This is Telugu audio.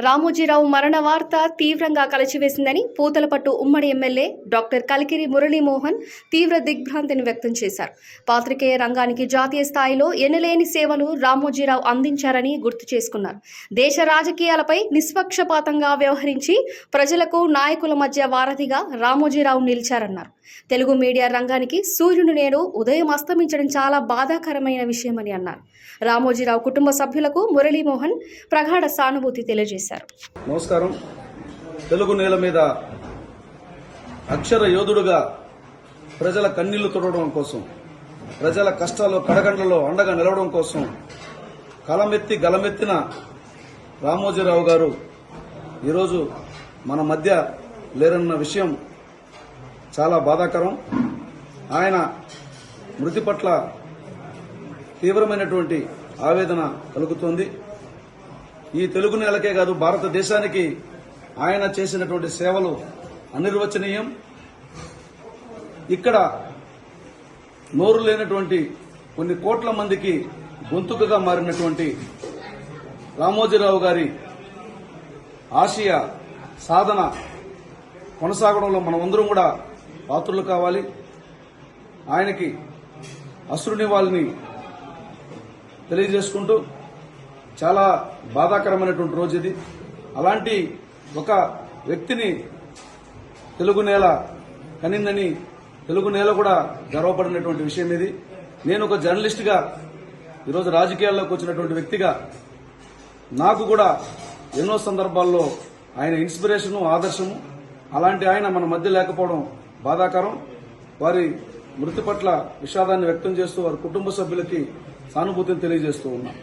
రామోజీరావు మరణ వార్త తీవ్రంగా కలచివేసిందని పూతలపట్టు ఉమ్మడి ఎమ్మెల్యే డాక్టర్ కలికిరి మురళీమోహన్ తీవ్ర దిగ్భ్రాంతిని వ్యక్తం చేశారు. పాత్రికేయ రంగానికి జాతీయ స్థాయిలో ఎనలేని సేవలు రామోజీరావు అందించారని గుర్తు చేసుకున్నారు. దేశ రాజకీయాలపై నిష్పక్షపాతంగా వ్యవహరించి ప్రజలకు నాయకుల మధ్య వారధిగా రామోజీరావు నిలిచారన్నారు. తెలుగు మీడియా రంగానికి సూర్యుడు నేడు ఉదయం అస్తమించడం చాలా బాధాకరమైన విషయమని అన్నారు. రామోజీరావు కుటుంబ సభ్యులకు మురళీమోహన్ ప్రగాఢ సానుభూతి తెలియజేశారు. నమస్కారం. తెలుగు నేల మీద అక్షర యోధుడుగా ప్రజల కన్నీళ్ళు తుడవడం కోసం ప్రజల కష్టాలు కడగండ్లలో అండగా నిలవడం కోసం కలమెత్తి గలమెత్తిన రామోజీరావు గారు ఈరోజు మన మధ్య లేరన్న విషయం చాలా బాధాకరం. ఆయన మృతి పట్ల తీవ్రమైనటువంటి ఆవేదన కలుగుతోంది. ఈ తెలుగు నేలకే కాదు భారతదేశానికి ఆయన చేసినటువంటి సేవలు అనిర్వచనీయం. ఇక్కడ నోరు లేనటువంటి కొన్ని కోట్ల మందికి గొంతుకగా మారినటువంటి రామోజీరావు గారి ఆశయ సాధన కొనసాగడంలో మనమందరం కూడా పాత్రులు కావాలి. ఆయనకి అశ్రునివాళిని తెలియజేసుకుంటూ చాలా బాధాకరమైనటువంటి రోజు ఇది. అలాంటి ఒక వ్యక్తిని తెలుగు నేల కనిందని తెలుగు నేల కూడా గర్వపడినటువంటి విషయం ఇది. నేను ఒక జర్నలిస్ట్గా ఈరోజు రాజకీయాల్లోకి వచ్చినటువంటి వ్యక్తిగా నాకు కూడా ఎన్నో సందర్భాల్లో ఆయన ఇన్స్పిరేషను ఆదర్శము అలాంటి ఆయన మన మధ్య లేకపోవడం బాధాకరం. వారి మృతి పట్ల విషాదాన్ని వ్యక్తం చేస్తూ వారి కుటుంబ సభ్యులకి సానుభూతిని తెలియజేస్తూ ఉన్నాం.